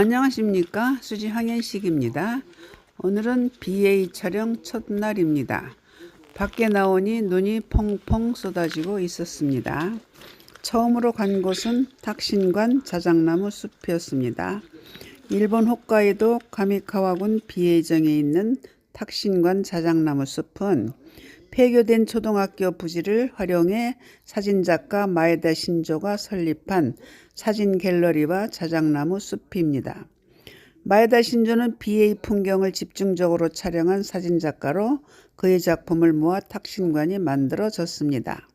안녕하십니까 수지 황현식입니다. 오늘은 BA 촬영 첫날입니다. 밖에 나오니 눈이 펑펑 쏟아지고 있었습니다. 처음으로 간 곳은 탁신관 자작나무 숲이었습니다. 일본 홋카이도 가미카와군 비해정에 있는 탁신관 자작나무 숲은 폐교된 초등학교 부지를 활용해 사진작가 마에다 신조가 설립한 사진 갤러리와 자작나무 숲입니다. 마에다 신조는 BA 풍경을 집중적으로 촬영한 사진작가로 그의 작품을 모아 탁신관이 만들어졌습니다.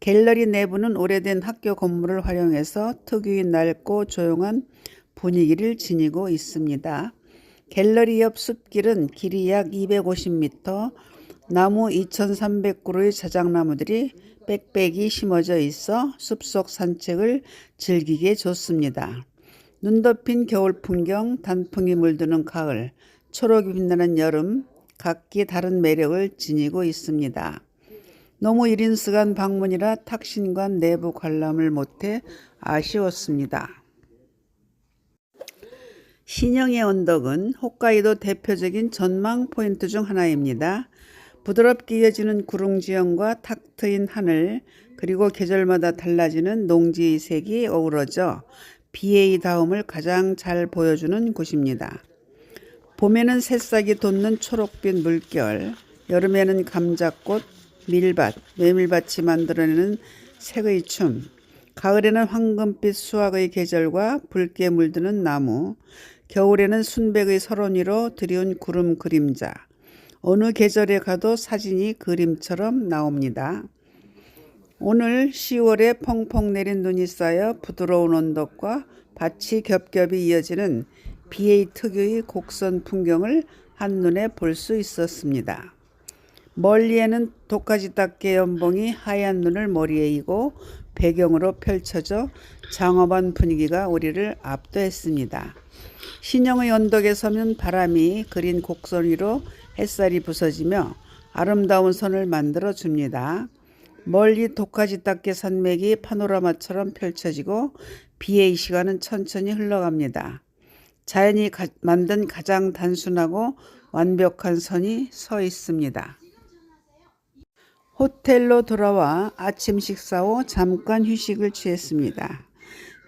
갤러리 내부는 오래된 학교 건물을 활용해서 특유의 낡고 조용한 분위기를 지니고 있습니다. 갤러리 옆 숲길은 길이 약 250m, 나무 2,300그루의 자작나무들이 빽빽이 심어져 있어 숲속 산책을 즐기기에 좋습니다. 눈 덮인 겨울 풍경, 단풍이 물드는 가을, 초록이 빛나는 여름, 각기 다른 매력을 지니고 있습니다. 너무 이린스간 방문이라 탁신관 내부 관람을 못해 아쉬웠습니다. 신영의 언덕은 홋카이도 대표적인 전망 포인트 중 하나입니다. 부드럽게 이어지는 구릉 지형과 탁 트인 하늘, 그리고 계절마다 달라지는 농지의 색이 어우러져 BA 다움을 가장 잘 보여주는 곳입니다. 봄에는 새싹이 돋는 초록빛 물결, 여름에는 감자꽃, 밀밭, 메밀밭이 만들어내는 색의 춤, 가을에는 황금빛 수확의 계절과 붉게 물드는 나무, 겨울에는 순백의 설원 위로 드리운 구름 그림자, 어느 계절에 가도 사진이 그림처럼 나옵니다. 오늘 10월에 펑펑 내린 눈이 쌓여 부드러운 언덕과 밭이 겹겹이 이어지는 BA 특유의 곡선 풍경을 한눈에 볼 수 있었습니다. 멀리에는 독가지 닦개 연봉이 하얀 눈을 머리에 이고 배경으로 펼쳐져 장엄한 분위기가 우리를 압도했습니다. 신영의 언덕에 서면 바람이 그린 곡선 위로 햇살이 부서지며 아름다운 선을 만들어 줍니다. 멀리 독가지 닦개 산맥이 파노라마처럼 펼쳐지고 비의 시간은 천천히 흘러갑니다. 자연이 가, 만든 가장 단순하고 완벽한 선이 서 있습니다. 호텔로 돌아와 아침 식사 후 잠깐 휴식을 취했습니다.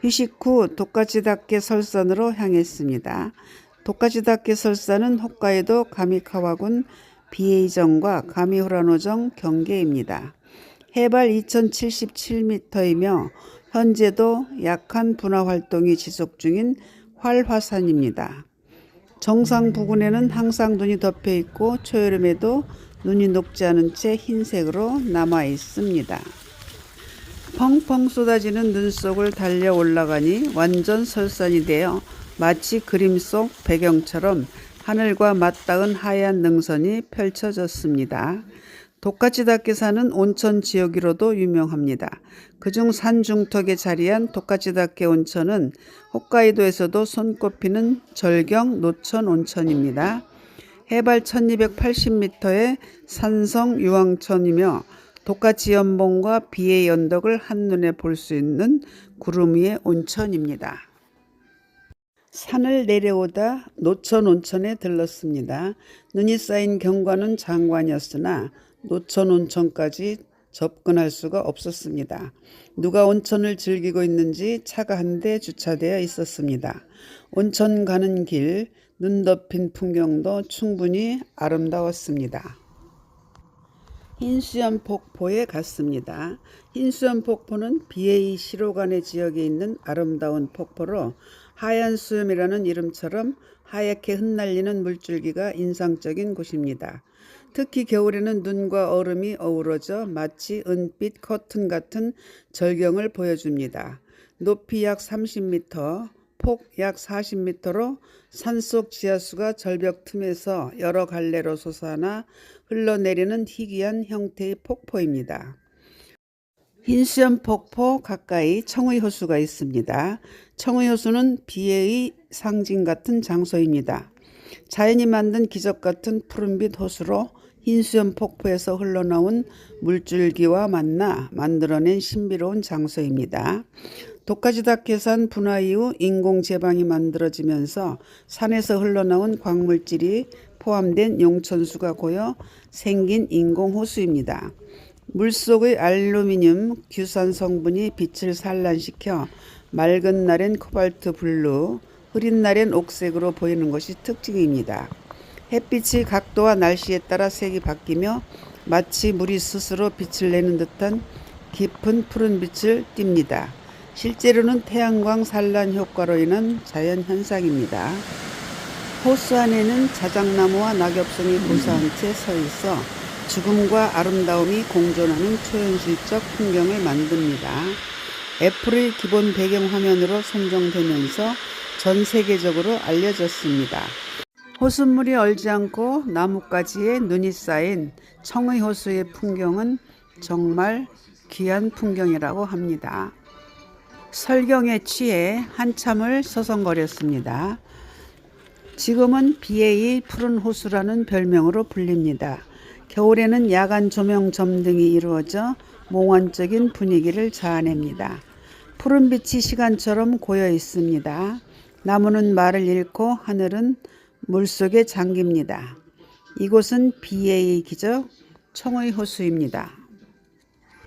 휴식 후 독가지답게 설산으로 향했습니다. 독가지답게 설산은 홋카이도 가미카와군 비에이정과 가미후라노정 경계입니다. 해발 2077m이며 현재도 약한 분화 활동이 지속 중인 활화산입니다. 정상 부근에는 항상 눈이 덮여 있고 초여름에도 눈이 녹지 않은 채 흰색으로 남아 있습니다. 펑펑 쏟아지는 눈 속을 달려 올라가니 완전 설산이 되어 마치 그림 속 배경처럼 하늘과 맞닿은 하얀 능선이 펼쳐졌습니다. 독가치다케산은 온천 지역으로도 유명합니다. 그중 산 중턱에 자리한 독가치다케 온천은 홋카이도에서도 손꼽히는 절경 노천 온천입니다. 해발 1280m의 산성 유황천이며 독가치 연봉과 비의 연덕을 한눈에 볼 수 있는 구름 위의 온천입니다. 산을 내려오다 노천 온천에 들렀습니다. 눈이 쌓인 경관은 장관이었으나 노천 온천까지 접근할 수가 없었습니다. 누가 온천을 즐기고 있는지 차가 한 대 주차되어 있었습니다. 온천 가는 길, 눈 덮인 풍경도 충분히 아름다웠습니다. 흰수염 폭포에 갔습니다. 흰수염 폭포는 BA 시로간의 지역에 있는 아름다운 폭포로 하얀 수염이라는 이름처럼 하얗게 흩날리는 물줄기가 인상적인 곳입니다. 특히 겨울에는 눈과 얼음이 어우러져 마치 은빛 커튼 같은 절경을 보여줍니다. 높이 약 30m, 폭 약 40m로 산속 지하수가 절벽 틈에서 여러 갈래로 솟아나 흘러내리는 희귀한 형태의 폭포입니다. 흰수염 폭포 가까이 청의 호수가 있습니다. 청의 호수는 비애의 상징 같은 장소입니다. 자연이 만든 기적 같은 푸른빛 호수로 흰수염 폭포에서 흘러나온 물줄기와 만나 만들어낸 신비로운 장소입니다. 독가지닭해산 분화 이후 인공 제방이 만들어지면서 산에서 흘러나온 광물질이 포함된 용천수가 고여 생긴 인공 호수입니다. 물속의 알루미늄 규산 성분이 빛을 산란시켜 맑은 날엔 코발트 블루, 흐린 날엔 옥색으로 보이는 것이 특징입니다. 햇빛의 각도와 날씨에 따라 색이 바뀌며 마치 물이 스스로 빛을 내는 듯한 깊은 푸른 빛을 띱니다. 실제로는 태양광 산란 효과로 인한 자연 현상입니다. 호수 안에는 자작나무와 낙엽송이 고사한 채 서 있어 죽음과 아름다움이 공존하는 초현실적 풍경을 만듭니다. 애플의 기본 배경 화면으로 선정되면서 전 세계적으로 알려졌습니다. 호수물이 얼지 않고 나뭇가지에 눈이 쌓인 청의 호수의 풍경은 정말 귀한 풍경이라고 합니다. 설경에 취해 한참을 서성거렸습니다. 지금은 BA 푸른 호수라는 별명으로 불립니다. 겨울에는 야간 조명 점등이 이루어져 몽환적인 분위기를 자아냅니다. 푸른 빛이 시간처럼 고여 있습니다. 나무는 말을 잃고 하늘은 물속에 잠깁니다. 이곳은 BA 기적 청의 호수입니다.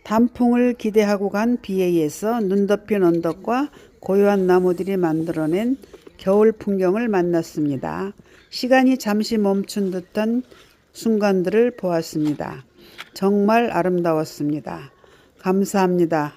단풍을 기대하고 간 BA에서 눈 덮인 언덕과 고요한 나무들이 만들어낸 겨울 풍경을 만났습니다. 시간이 잠시 멈춘 듯한 순간들을 보았습니다. 정말 아름다웠습니다. 감사합니다.